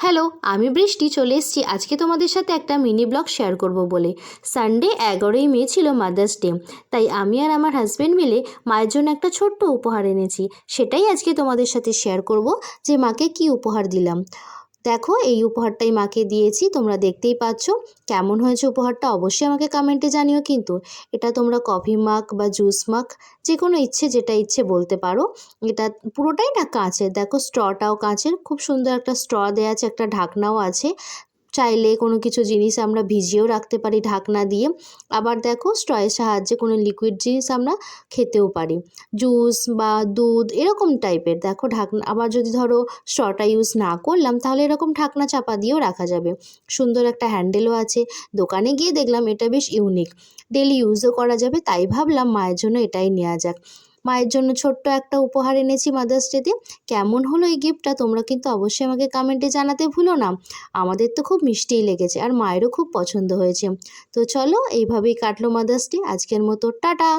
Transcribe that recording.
Hello, আমি বৃষ্টি চলে এসেছি। আজকে তোমাদের সাথে একটা মিনি ব্লগ শেয়ার করব বলে। সানডে এগারোই মে ছিল মাদার্স ডে তাই আমি আর আমার হাজব্যান্ড মিলে মায়ের জন্য একটা ছোট্ট উপহার এনেছি। সেটাই আজকে তোমাদের সাথে শেয়ার করব যে মাকে কি উপহার দিলাম। দেখো, এই উপহারটাই মাকে দিয়েছি, তোমরা দেখতেই পাচ্ছ। কেমন হয়েছে উপহারটা অবশ্যই আমাকে কমেন্টে জানিও কিন্তু। এটা তোমরা কফি মাক বা জুস মাক যে কোনো ইচ্ছে, যেটা ইচ্ছে বলতে পারো। এটা পুরোটাই না কাঁচের। দেখো, স্ট্রটাও কাঁচের। খুব সুন্দর একটা স্ট্র দেওয়া আছে, একটা ঢাকনাও আছে। চাইলে কোনো কিছু জিনিস আমরা ভিজিয়েও রাখতে পারি ঢাকনা দিয়ে। আবার দেখো, স্ট্রয়ের সাহায্যে কোনো লিকুইড জিনিস আমরা খেতেও পারি। জুস বা দুধ এরকম টাইপের দেখো, ঢাকনা, আবার যদি ধরো স্ট্রটা ইউজ না করলাম, তাহলে এরকম ঢাকনা চাপা দিয়েও রাখা যাবে। সুন্দর একটা হ্যান্ডেলও আছে। দোকানে গিয়ে দেখলাম এটা বেশ ইউনিক ডেলি ইউজও করা যাবে, তাই ভাবলাম মায়ের জন্য এটাই নেওয়া যাক। মায়ের জন্য ছোট্ট একটা উপহার এনেছি মাদার্স ডেতে কেমন হলো এই গিফটটা তোমরা কিন্তু অবশ্যই আমাকে কমেন্টে জানাতে ভুলো না। আমাদের তো খুব মিষ্টিই লেগেছে আর মায়েরও খুব পছন্দ হয়েছে। তো চলো, এইভাবেই কাটলো মাদার্স ডে আজকের মতো টাটা!